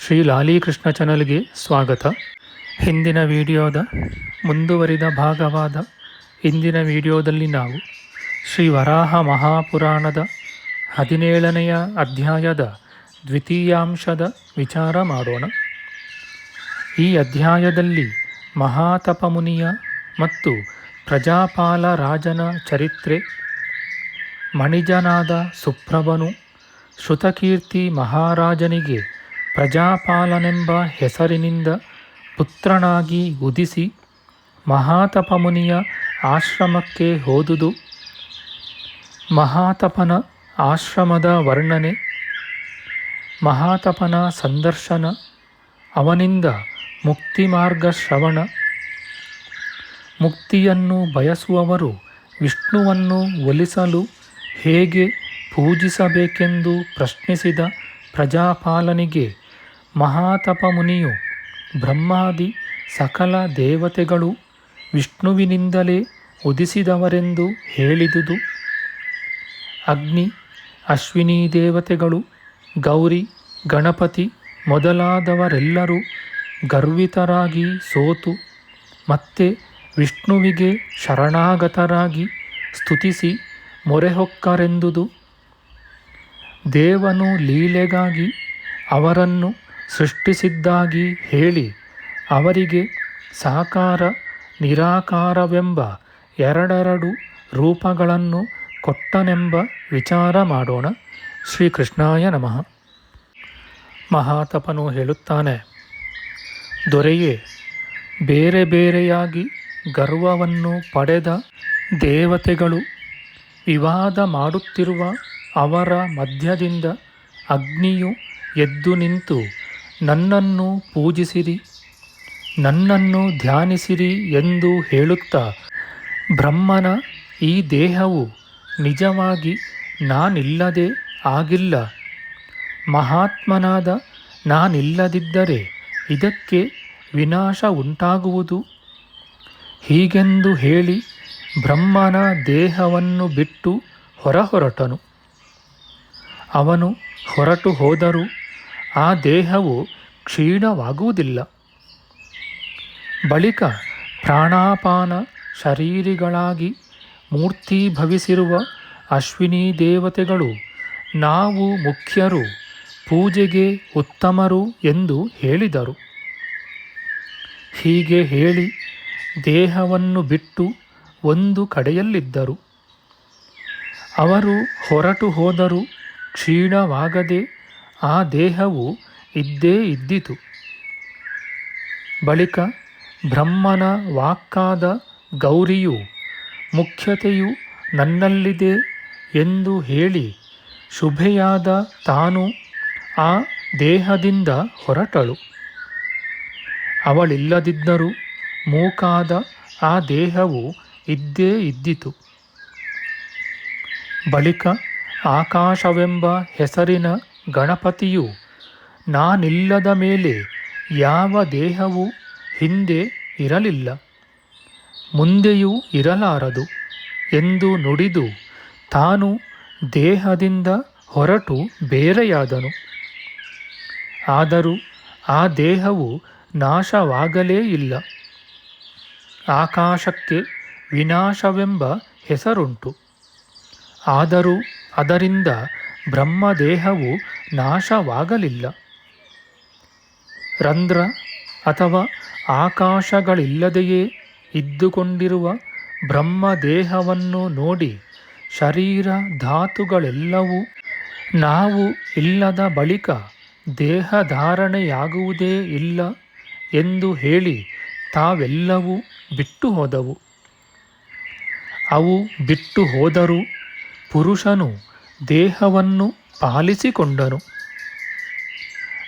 ಶ್ರೀ ಲಾಲೀಕೃಷ್ಣ ಚಾನಲ್ಗೆ ಸ್ವಾಗತ. ಹಿಂದಿನ ವಿಡಿಯೋದ ಮುಂದುವರಿದ ಭಾಗವಾದ ಹಿಂದಿನ ವಿಡಿಯೋದಲ್ಲಿ ನಾವು ಶ್ರೀ ವರಾಹ ಮಹಾಪುರಾಣದ ಹದಿನೇಳನೆಯ ಅಧ್ಯಾಯದ ದ್ವಿತೀಯಾಂಶದ ವಿಚಾರ ಮಾಡೋಣ. ಈ ಅಧ್ಯಾಯದಲ್ಲಿ ಮಹಾತಪಮುನಿಯ ಮತ್ತು ಪ್ರಜಾಪಾಲ ರಾಜನ ಚರಿತ್ರೆ, ಮಣಿಜನಾದ ಸುಪ್ರಭನು ಶ್ರುತಕೀರ್ತಿ ಮಹಾರಾಜನಿಗೆ ಪ್ರಜಾಪಾಲನೆಂಬ ಹೆಸರಿನಿಂದ ಪುತ್ರನಾಗಿ ಉದಿಸಿ ಮಹಾತಪಮುನಿಯ ಆಶ್ರಮಕ್ಕೆ ಹೋದುದು. ಮಹಾತಪನ ಆಶ್ರಮದ ವರ್ಣನೆ. ಮಹಾತಪನ ಸಂದರ್ಶನ. ಅವನಿಂದ ಮುಕ್ತಿ ಮಾರ್ಗ ಶ್ರವಣ. ಮುಕ್ತಿಯನ್ನು ಬಯಸುವವರು ವಿಷ್ಣುವನ್ನು ಒಲಿಸಲು ಹೇಗೆ ಪೂಜಿಸಬೇಕೆಂದು ಪ್ರಶ್ನಿಸಿದ ಪ್ರಜಾಪಾಲನಿಗೆ ಮಹಾತಪಮುನಿಯು ಬ್ರಹ್ಮಾದಿ ಸಕಲ ದೇವತೆಗಳು ವಿಷ್ಣುವಿನಿಂದಲೇ ಉದಿಸಿದವರೆಂದು ಹೇಳಿದುದು. ಅಗ್ನಿ, ಅಶ್ವಿನಿ ದೇವತೆಗಳು, ಗೌರಿ, ಗಣಪತಿ ಮೊದಲಾದವರೆಲ್ಲರೂ ಗರ್ವಿತರಾಗಿ ಸೋತು ಮತ್ತೆ ವಿಷ್ಣುವಿಗೆ ಶರಣಾಗತರಾಗಿ ಸ್ತುತಿಸಿ ಮೊರೆಹೊಕ್ಕರೆಂದುದು. ದೇವನು ಲೀಲೆಗಾಗಿ ಅವರನ್ನು ಸೃಷ್ಟಿಸಿದ್ದಾಗಿ ಹೇಳಿ ಅವರಿಗೆ ಸಾಕಾರ ನಿರಾಕಾರವೆಂಬ ಎರಡೆರಡು ರೂಪಗಳನ್ನು ಕೊಟ್ಟನೆಂಬ ವಿಚಾರ ಮಾಡೋಣ. ಶ್ರೀಕೃಷ್ಣಾಯ ನಮಃ. ಮಹಾತಪನು ಹೇಳುತ್ತಾನೆ, ದೊರೆಯೇ, ಬೇರೆ ಬೇರೆಯಾಗಿ ಗರ್ವವನ್ನು ಪಡೆದ ದೇವತೆಗಳು ವಿವಾದ ಮಾಡುತ್ತಿರುವ ಅವರ ಮಧ್ಯದಿಂದ ಅಗ್ನಿಯು ಎದ್ದು ನಿಂತು ನನ್ನನ್ನು ಪೂಜಿಸಿರಿ, ನನ್ನನ್ನು ಧ್ಯಾನಿಸಿರಿ ಎಂದು ಹೇಳುತ್ತಾ, ಬ್ರಹ್ಮನ ಈ ದೇಹವು ನಿಜವಾಗಿ ನಾನಿಲ್ಲದೆ ಆಗಿಲ್ಲ. ಮಹಾತ್ಮನಾದ ನಾನಿಲ್ಲದಿದ್ದರೆ ಇದಕ್ಕೆ ವಿನಾಶ ಉಂಟಾಗುವುದು? ಹೀಗೆಂದು ಹೇಳಿ ಬ್ರಹ್ಮನ ದೇಹವನ್ನು ಬಿಟ್ಟು ಹೊರಹೊರಟನು. ಅವನು ಹೊರಟು ಹೋದರೂ ಆ ದೇಹವು ಕ್ಷೀಣವಾಗುವುದಿಲ್ಲ. ಬಳಿಕ ಪ್ರಾಣಾಪಾನ ಶರೀರಿಗಳಾಗಿ ಮೂರ್ತಿ ಭವಿಸಿರುವ ಅಶ್ವಿನಿ ದೇವತೆಗಳು, ನಾವು ಮುಖ್ಯರು, ಪೂಜೆಗೆ ಉತ್ತಮರು ಎಂದು ಹೇಳಿದರು. ಹೀಗೆ ಹೇಳಿ ದೇಹವನ್ನು ಬಿಟ್ಟು ಒಂದು ಕಡೆಯಲ್ಲಿದ್ದರು. ಅವರು ಹೊರಟು ಹೋದರೂ ಕ್ಷೀಣವಾಗದೆ ಆ ದೇಹವು ಇದ್ದೇ ಇದ್ದಿತು. ಬಳಿಕ ಬ್ರಹ್ಮನ ವಾಕ್ಕಾದ ಗೌರಿಯು, ಮುಖ್ಯತೆಯು ನನ್ನಲ್ಲಿದೆ ಎಂದು ಹೇಳಿ ಶುಭೆಯಾದ ತಾನು ಆ ದೇಹದಿಂದ ಹೊರಟಳು. ಅವಳಿಲ್ಲದಿದ್ದರೂ ಮೂಕಾದ ಆ ದೇಹವು ಇದ್ದೇ ಇದ್ದಿತು. ಬಳಿಕ ಆಕಾಶವೆಂಬ ಹೆಸರಿನ ಗಣಪತಿಯು, ನಾನಿಲ್ಲದ ಮೇಲೆ ಯಾವ ದೇಹವು ಹಿಂದೆ ಇರಲಿಲ್ಲ. ಮುಂದೆಯೂ ಇರಲಾರದು ಎಂದು ನುಡಿದು ತಾನು ದೇಹದಿಂದ ಹೊರಟು ಬೇರೆಯಾದನು. ಆದರೂ ಆ ದೇಹವು ನಾಶವಾಗಲೇ ಇಲ್ಲ. ಆಕಾಶಕ್ಕೆ ವಿನಾಶವೆಂಬ ಹೆಸರುಂಟು. ಆದರೂ ಅದರಿಂದ ಬ್ರಹ್ಮದೇಹವು ನಾಶವಾಗಲಿಲ್ಲ. ರಂಧ್ರ ಅಥವಾ ಆಕಾಶಗಳಿಲ್ಲದೆಯೇ ಇದ್ದುಕೊಂಡಿರುವ ಬ್ರಹ್ಮದೇಹವನ್ನು ನೋಡಿ ಶರೀರ ಧಾತುಗಳೆಲ್ಲವೂ ನಾವು ಇಲ್ಲದ ಬಳಿಕ ದೇಹಧಾರಣೆಯಾಗುವುದೇ ಇಲ್ಲ ಎಂದು ಹೇಳಿ ತಾವೆಲ್ಲವೂ ಬಿಟ್ಟು ಹೋದವು ಅವು ಬಿಟ್ಟು ಹೋದರೂ ಪುರುಷನು ದೇಹವನ್ನು ಪಾಲಿಸಿಕೊಂಡನು.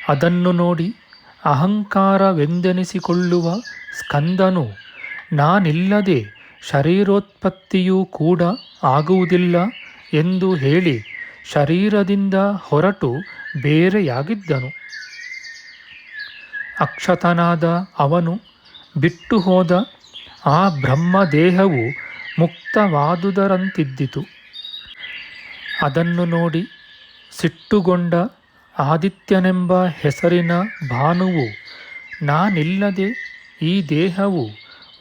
ಅದನ್ನು ನೋಡಿ ಅಹಂಕಾರವೆಂದೆನಿಸಿಕೊಳ್ಳುವ ಸ್ಕಂದನು, ನಾನಿಲ್ಲದೆ ಶರೀರೋತ್ಪತ್ತಿಯೂ ಕೂಡ ಆಗುವುದಿಲ್ಲ ಎಂದು ಹೇಳಿ ಶರೀರದಿಂದ ಹೊರಟು ಬೇರೆಯಾಗಿದ್ದನು. ಅಕ್ಷತನಾದ ಅವನು ಬಿಟ್ಟು ಹೋದ ಆ ಬ್ರಹ್ಮದೇಹವು ಮುಕ್ತವಾದುದರಂತಿದ್ದಿತು. ಅದನ್ನು ನೋಡಿ ಸಿಟ್ಟುಗೊಂಡ ಆದಿತ್ಯನೆಂಬ ಹೆಸರಿನ ಭಾನುವು, ನಾನಿಲ್ಲದೆ ಈ ದೇಹವು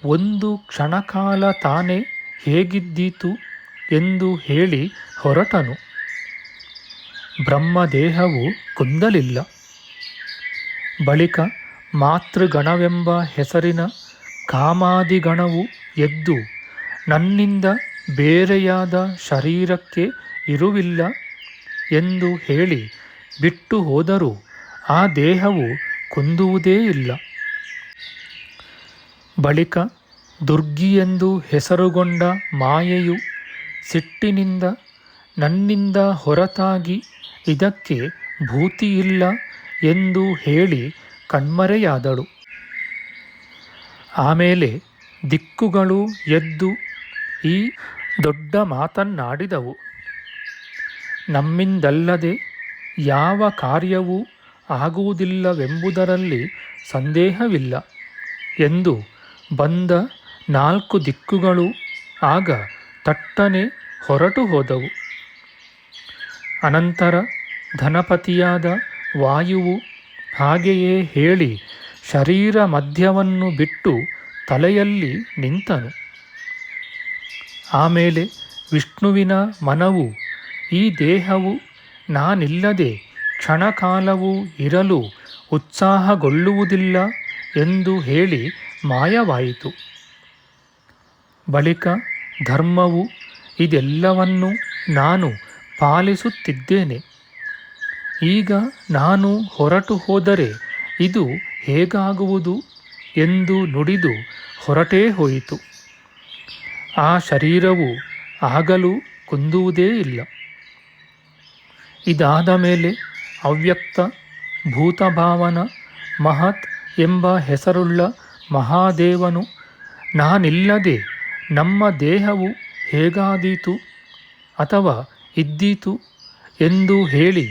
ಒಂದು ಕ್ಷಣಕಾಲ ತಾನೇ ಹೇಗಿದ್ದೀತು ಎಂದು ಹೇಳಿ ಹೊರಟನು. ಬ್ರಹ್ಮದೇಹವು ಕುಂದಲಿಲ್ಲ. ಬಳಿಕ ಮಾತೃಗಣವೆಂಬ ಹೆಸರಿನ ಕಾಮಾದಿಗಣವು ಎದ್ದು ನನ್ನಿಂದ ಬೇರೆಯಾದ ಶರೀರಕ್ಕೆ ಇರುವಿಲ್ಲ ಎಂದು ಹೇಳಿ ಬಿಟ್ಟು ಹೋದರೂ ಆ ದೇಹವು ಕುಂದುವುದೇ ಇಲ್ಲ. ಬಳಿಕ ದುರ್ಗಿಯೆಂದು ಹೆಸರುಗೊಂಡ ಮಾಯೆಯು ಸಿಟ್ಟಿನಿಂದ ನನ್ನಿಂದ ಹೊರತಾಗಿ ಇದಕ್ಕೆ ಭೂತಿಯಿಲ್ಲ ಎಂದು ಹೇಳಿ ಕಣ್ಮರೆಯಾದಳು. ಆಮೇಲೆ ದಿಕ್ಕುಗಳು ಎದ್ದು ಈ ದೊಡ್ಡ ಮಾತನ್ನಾಡಿದವು. ನಮ್ಮಿಂದಲ್ಲದೆ ಯಾವ ಕಾರ್ಯವೂ ಆಗುವುದಿಲ್ಲವೆಂಬುದರಲ್ಲಿ ಸಂದೇಹವಿಲ್ಲ ಎಂದು ಬಂದ ನಾಲ್ಕು ದಿಕ್ಕುಗಳು ಆಗ ತಟ್ಟನೆ ಹೊರಟು ಹೋದವು. ಅನಂತರ ಧನಪತಿಯಾದ ವಾಯುವು ಹಾಗೆಯೇ ಹೇಳಿ ಶರೀರ ಮಧ್ಯವನ್ನು ಬಿಟ್ಟು ತಲೆಯಲ್ಲಿ ನಿಂತನು. ಆಮೇಲೆ ವಿಷ್ಣುವಿನ ಮನವು ಈ ದೇಹವು ನಾನಿಲ್ಲದೆ ಕ್ಷಣಕಾಲವೂ ಇರಲು ಉತ್ಸಾಹಗೊಳ್ಳುವುದಿಲ್ಲ ಎಂದು ಹೇಳಿ ಮಾಯವಾಯಿತು. ಬಳಿಕ ಧರ್ಮವು ಇದೆಲ್ಲವನ್ನು ನಾನು ಪಾಲಿಸುತ್ತಿದ್ದೇನೆ. ಈಗ ನಾನು ಹೊರಟು ಹೋದರೆ ಇದು ಹೇಗಾಗುವುದು ಎಂದು ನುಡಿದು ಹೊರಟೇ ಹೋಯಿತು. ಆ ಶರೀರವು ಆಗಲೂ ಕುಂದುವುದೇ ಇಲ್ಲ. ಇದಾದ ಮೇಲೆ ಅವ್ಯಕ್ತ ಭೂತಭಾವನ ಮಹತ್ ಎಂಬ ಹೆಸರುಳ್ಳ ಮಹಾದೇವನು, ನಾನಿಲ್ಲದೆ ನಮ್ಮ ದೇಹವು ಹೇಗಾದೀತು ಅಥವಾ ಇದ್ದೀತು ಎಂದು ಹೇಳಿ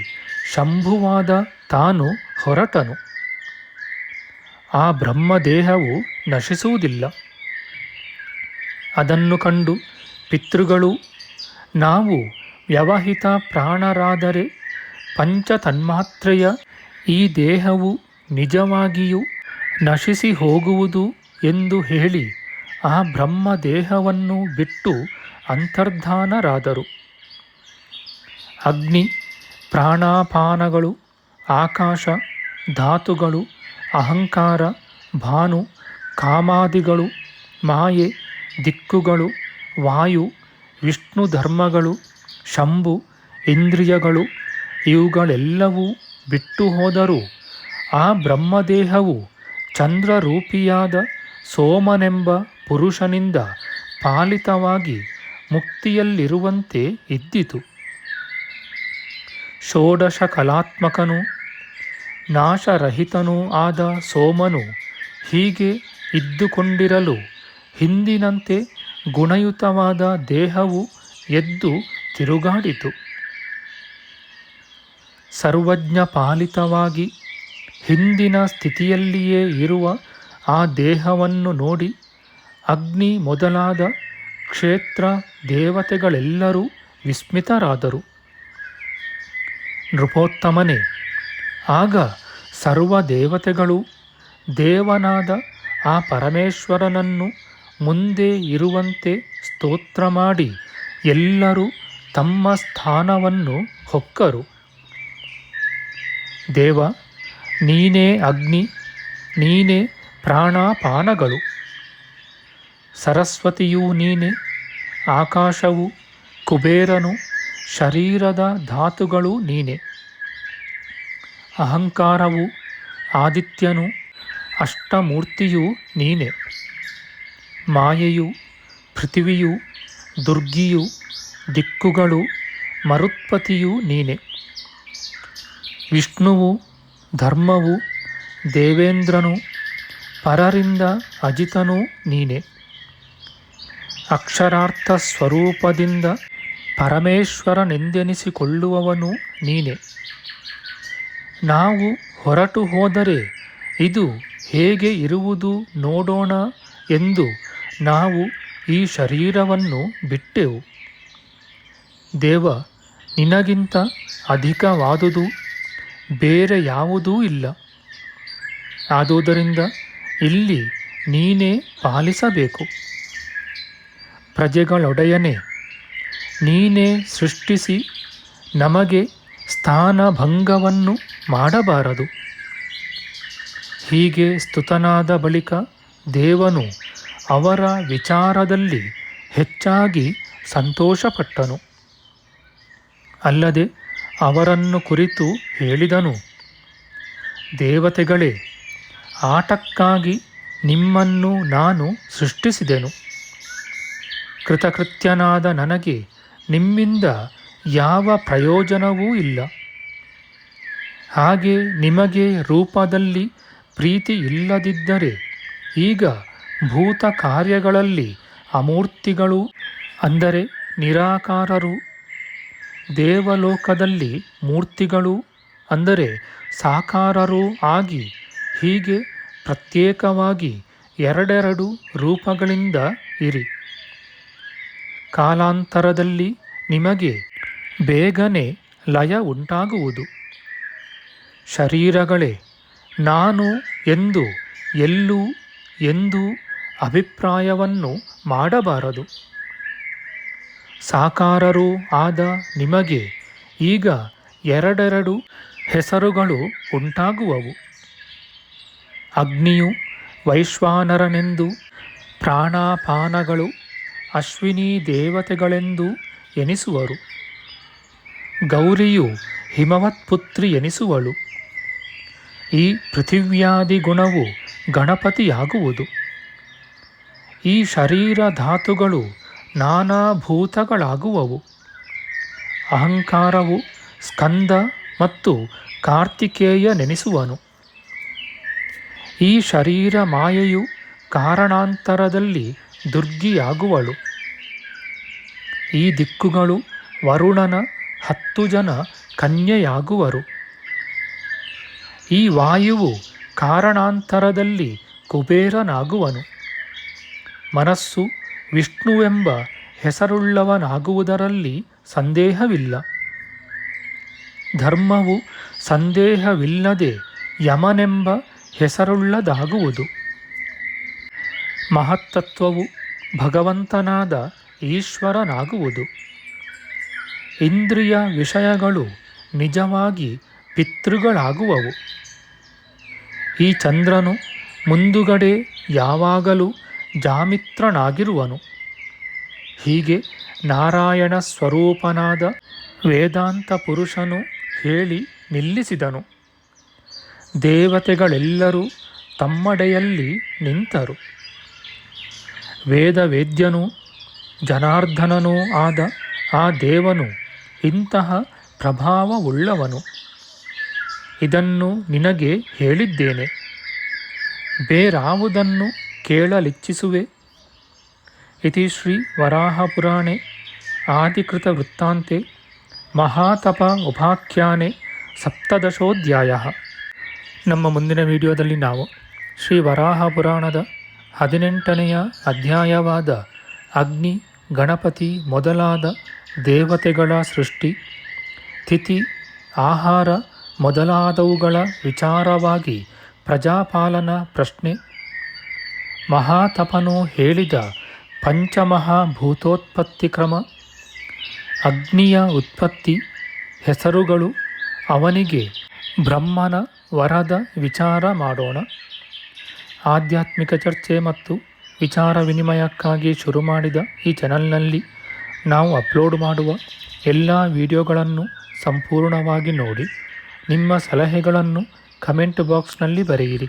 ಶಂಭುವಾದ ತಾನು ಹೊರಟನು. ಆ ಬ್ರಹ್ಮದೇಹವು ನಶಿಸುವುದಿಲ್ಲ. ಅದನ್ನು ಕಂಡು ಪಿತೃಗಳು, ನಾವು ವ್ಯವಹಿತ ಪ್ರಾಣರಾದರೆ ಪಂಚತನ್ಮಾತ್ರೆಯ ಈ ದೇಹವು ನಿಜವಾಗಿಯೂ ನಶಿಸಿ ಹೋಗುವುದು ಎಂದು ಹೇಳಿ ಆ ಬ್ರಹ್ಮ ದೇಹವನ್ನು ಬಿಟ್ಟು ಅಂತರ್ಧಾನರಾದರು. ಅಗ್ನಿ, ಪ್ರಾಣಾಪಾನಗಳು, ಆಕಾಶ, ಧಾತುಗಳು, ಅಹಂಕಾರ, ಭಾನು, ಕಾಮಾದಿಗಳು, ಮಾಯೆ, ದಿಕ್ಕುಗಳು, ವಾಯು ವಿಷ್ಣು ಧರ್ಮಗಳು ಶಂಭು, ಇಂದ್ರಿಯಗಳು ಇವುಗಳೆಲ್ಲವೂ ಬಿಟ್ಟು ಹೋದರೂ ಆ ಬ್ರಹ್ಮದೇಹವು ಚಂದ್ರರೂಪಿಯಾದ ಸೋಮನೆಂಬ ಪುರುಷನಿಂದ ಪಾಲಿತವಾಗಿ ಮುಕ್ತಿಯಲ್ಲಿರುವಂತೆ ಇದ್ದಿತು. ಷೋಡಶ ಕಲಾತ್ಮಕನೂ ನಾಶರಹಿತನೂ ಆದ ಸೋಮನು ಹೀಗೆ ಇದ್ದುಕೊಂಡಿರಲು ಹಿಂದಿನಂತೆ ಗುಣಯುತವಾದ ದೇಹವು ಎದ್ದು ತಿರುಗಾಡಿತು. ಸರ್ವಜ್ಞ ಪಾಲಿತವಾಗಿ ಹಿಂದಿನ ಸ್ಥಿತಿಯಲ್ಲಿಯೇ ಇರುವ ಆ ದೇಹವನ್ನು ನೋಡಿ ಅಗ್ನಿ ಮೊದಲಾದ ಕ್ಷೇತ್ರ ದೇವತೆಗಳೆಲ್ಲರೂ ವಿಸ್ಮಿತರಾದರು. ನೃಪೋತ್ತಮನೇ, ಆಗ ಸರ್ವ ದೇವತೆಗಳು ದೇವನಾದ ಆ ಪರಮೇಶ್ವರನನ್ನು ಮುಂದೆ ಇರುವಂತೆ ಸ್ತೋತ್ರ ಮಾಡಿ ಎಲ್ಲರೂ ತಮ್ಮ ಸ್ಥಾನವನ್ನು ಹೊಕ್ಕರು. ದೇವ, ನೀನೇ ಅಗ್ನಿ, ನೀನೇ ಪ್ರಾಣಾಪಾನಗಳು. ಸರಸ್ವತಿಯೂ ನೀನೆ, ಆಕಾಶವು ಕುಬೇರನು, ಶರೀರದ ಧಾತುಗಳು ನೀನೆ. ಅಹಂಕಾರವು ಆದಿತ್ಯನು, ಅಷ್ಟಮೂರ್ತಿಯೂ ನೀನೆ. ಮಾಯೆಯು, ಪೃಥಿವಿಯು, ದುರ್ಗಿಯು ದಿಕ್ಕುಗಳು ಮರುತ್ಪತಿಯೂ ನೀನೆ. ವಿಷ್ಣುವು, ಧರ್ಮವು, ದೇವೇಂದ್ರನು, ಪರರಿಂದ ಅಜಿತನೂ ನೀನೆ. ಅಕ್ಷರಾರ್ಥ ಸ್ವರೂಪದಿಂದ ಪರಮೇಶ್ವರನೆಂದೆನಿಸಿಕೊಳ್ಳುವವನು ನೀನೆ. ನಾವು ಹೊರಟು ಹೋದರೆ ಇದು ಹೇಗೆ ಇರುವುದು ನೋಡೋಣ ಎಂದು ನಾವು ಈ ಶರೀರವನ್ನು ಬಿಟ್ಟೆವು. ದೇವ, ನಿನಗಿಂತ ಅಧಿಕವಾದುದು, ಬೇರೆ ಯಾವುದೂ ಇಲ್ಲ. ಆದುದರಿಂದ ಇಲ್ಲಿ ನೀನೇ ಪಾಲಿಸಬೇಕು. ಪ್ರಜೆಗಳೊಡೆಯನೆ, ನೀನೇ ಸೃಷ್ಟಿಸಿ ನಮಗೆ ಸ್ಥಾನಭಂಗವನ್ನು ಮಾಡಬಾರದು. ಹೀಗೆ ಸ್ತುತನಾದ ಬಳಿಕ ದೇವನು ಅವರ ವಿಚಾರದಲ್ಲಿ ಹೆಚ್ಚಾಗಿ ಸಂತೋಷಪಟ್ಟನು. ಅಲ್ಲದೆ ಅವರನ್ನು ಕುರಿತು ಹೇಳಿದನು, ದೇವತೆಗಳೇ, ಆಟಕ್ಕಾಗಿ ನಿಮ್ಮನ್ನು ನಾನು ಸೃಷ್ಟಿಸಿದೆನು. ಕೃತಕೃತ್ಯನಾದ ನನಗೆ ನಿಮ್ಮಿಂದ ಯಾವ ಪ್ರಯೋಜನವೂ ಇಲ್ಲ. ಹಾಗೆ ನಿಮಗೆ ರೂಪದಲ್ಲಿ ಪ್ರೀತಿ ಇಲ್ಲದಿದ್ದರೆ ಈಗ ಭೂತ ಕಾರ್ಯಗಳಲ್ಲಿ ಅಮೂರ್ತಿಗಳು, ಅಂದರೆ ನಿರಾಕಾರರು ದೇವಲೋಕದಲ್ಲಿ ಮೂರ್ತಿಗಳು ಅಂದರೆ ಸಾಕಾರರೂ ಆಗಿ ಹೀಗೆ ಪ್ರತ್ಯೇಕವಾಗಿ ಎರಡೆರಡು ರೂಪಗಳಿಂದ ಇರಿ. ಕಾಲಾಂತರದಲ್ಲಿ ನಿಮಗೆ ಬೇಗನೆ ಲಯ ಉಂಟಾಗುವುದು. ಶರೀರಗಳೇ, ನಾನು ಎಂದು, ಎಲ್ಲೂ ಎಂದು ಅಭಿಪ್ರಾಯವನ್ನು ಮಾಡಬಾರದು. ಸಾಕಾರರೂ ಆದ ನಿಮಗೆ ಈಗ ಎರಡೆರಡು ಹೆಸರುಗಳು ಉಂಟಾಗುವವು. ಅಗ್ನಿಯು ವೈಶ್ವಾನರನೆಂದು, ಪ್ರಾಣಾಪಾನಗಳು ಅಶ್ವಿನಿ ದೇವತೆಗಳೆಂದು ಎನಿಸುವರು. ಗೌರಿಯು ಹಿಮವತ್ಪುತ್ರಿ ಎನಿಸುವಳು. ಈ ಪೃಥಿವ್ಯಾದಿ ಗುಣವು ಗಣಪತಿಯಾಗುವುದು. ಈ ಶರೀರ ಧಾತುಗಳು ನಾನಾ ಭೂತಗಳಾಗುವವು ಅಹಂಕಾರವು ಸ್ಕಂದ ಮತ್ತು ಕಾರ್ತಿಕೇಯ ನೆನೆಸುವನು ಈ ಶರೀರ ಮಾಯೆಯು ಕಾರಣಾಂತರದಲ್ಲಿ ದುರ್ಗಿಯಾಗುವಳು. ಈ ದಿಕ್ಕುಗಳು ವರುಣನ ಹತ್ತು ಜನ ಕನ್ಯೆಯಾಗುವರು. ಈ ವಾಯುವು ಕಾರಣಾಂತರದಲ್ಲಿ ಕುಬೇರನಾಗುವನು. ಮನಸ್ಸು ವಿಷ್ಣುವೆಂಬ ಹೆಸರುಳ್ಳವನಾಗುವುದರಲ್ಲಿ ಸಂದೇಹವಿಲ್ಲ. ಧರ್ಮವು ಸಂದೇಹವಿಲ್ಲದೆ ಯಮನೆಂಬ ಹೆಸರುಳ್ಳದಾಗುವುದು. ಮಹತ್ತತ್ವವು ಭಗವಂತನಾದ ಈಶ್ವರನಾಗುವುದು. ಇಂದ್ರಿಯ ವಿಷಯಗಳು ನಿಜವಾಗಿ ಪಿತೃಗಳಾಗುವವು. ಈ ಚಂದ್ರನು ಮುಂದುಗಡೆ ಯಾವಾಗಲೂ ಜಾಮಿತ್ರನಾಗಿರುವನು. ಹೀಗೆ ನಾರಾಯಣ ಸ್ವರೂಪನಾದ ವೇದಾಂತ ಪುರುಷನು ಹೇಳಿ ನಿಲ್ಲಿಸಿದನು. ದೇವತೆಗಳೆಲ್ಲರೂ ತಮ್ಮಡೆಯಲ್ಲಿ ನಿಂತರು. ವೇದ ವೇದ್ಯನೂ ಜನಾರ್ದನನೂ ಆದ ಆ ದೇವನು ಇಂತಹ ಪ್ರಭಾವವುಳ್ಳವನು. ಇದನ್ನು ನಿನಗೆ ಹೇಳಿದ್ದೇನೆ. ಬೇರಾವುದನ್ನು ಕೇಳಲಿಚ್ಛಿಸುವೆ ಇತಿ ಶ್ರೀ ವರಾಹಪುರಾಣೆ ಆದಿಕೃತವೃತ್ತಾಂತೆ ಮಹಾತಪ ಉಪಾಖ್ಯಾನೆ ಸಪ್ತದಶೋಧ್ಯಾಯ. ನಮ್ಮ ಮುಂದಿನ ವಿಡಿಯೋದಲ್ಲಿ ನಾವು ಶ್ರೀ ವರಾಹ ಪುರಾಣದ ಹದಿನೆಂಟನೆಯ ಅಧ್ಯಾಯವಾದ ಅಗ್ನಿ, ಗಣಪತಿ ಮೊದಲಾದ ದೇವತೆಗಳ ಸೃಷ್ಟಿ, ತಿಥಿ, ಆಹಾರ ಮೊದಲಾದವುಗಳ ವಿಚಾರವಾಗಿ ಪ್ರಜಾಪಾಲನ ಪ್ರಶ್ನೆ ಮಹಾತಪನು ಹೇಳಿದ ಪಂಚಮಹಾಭೂತೋತ್ಪತ್ತಿ ಕ್ರಮ ಅಗ್ನಿಯ ಉತ್ಪತ್ತಿ, ಹೆಸರುಗಳು, ಅವನಿಗೆ ಬ್ರಹ್ಮನ ವರದ ವಿಚಾರ ಮಾಡೋಣ. ಆಧ್ಯಾತ್ಮಿಕ ಚರ್ಚೆ ಮತ್ತು ವಿಚಾರ ವಿನಿಮಯಕ್ಕಾಗಿ ಶುರು ಮಾಡಿದ ಈ ಚಾನಲ್ನಲ್ಲಿ ನಾವು ಅಪ್ಲೋಡ್ ಮಾಡುವ ಎಲ್ಲ ವಿಡಿಯೋಗಳನ್ನು ಸಂಪೂರ್ಣವಾಗಿ ನೋಡಿ. ನಿಮ್ಮ ಸಲಹೆಗಳನ್ನು ಕಮೆಂಟ್ ಬಾಕ್ಸ್ನಲ್ಲಿ ಬರೆಯಿರಿ.